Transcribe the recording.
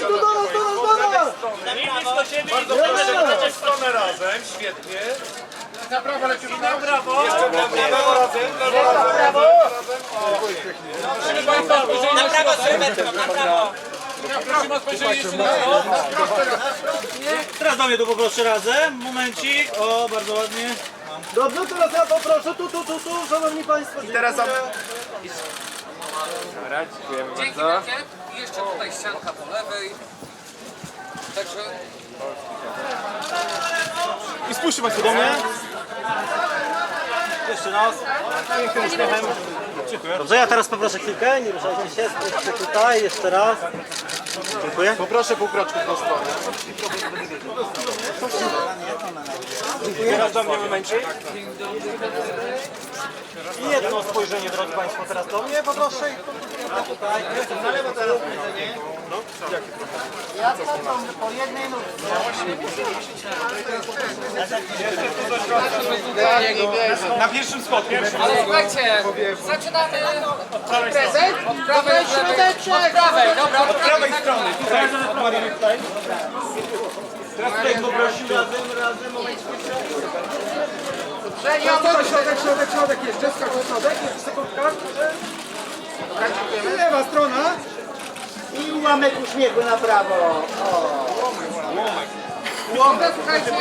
tu do nas, do nas, do nas! Siebie i Bardzo proszę, stronę razem, świetnie. na prawo lecimy. Na prawo. Prawo razem, prawo razem. Proszę Państwa, spojrzenie na Prawo na prawo. Prosimy o spojrzenie jeszcze na prawo. Teraz do mnie tu poproszę razem. Momencik. O, bardzo ładnie. Dobrze, teraz ja poproszę, tu, tu, tu, tu, szanowni państwo, dziękuję. teraz Dzięki wielkie. I jeszcze tutaj ścianka po lewej. Także I spójrzcie Państwo do mnie. Jeszcze raz. Pięknym uśmiechem. Dziękuję. Dobrze, ja teraz poproszę chwilkę. Nie ruszajcie się. Spójrzcie tutaj. Jeszcze raz. Dziękuję. Poproszę półkroczku w tą stronę. Teraz do mnie momencik. I jedno spojrzenie, drodzy Państwo, teraz do mnie poproszę. I tutaj. Na lewo teraz spojrzenie. Ja patrzę po jednej Na pierwszym schodku. Ale słuchajcie, zaczynamy od prezent. Od prawej, od lewej. Od prawej, dobra, od prawej strony. Tutaj. Teraz tutaj poprosił razem, razem. Środek, środek, środek, środek jest. Sekundka. Lewa strona. I ułamek uśmiechu na prawo. Dobra, słuchajcie,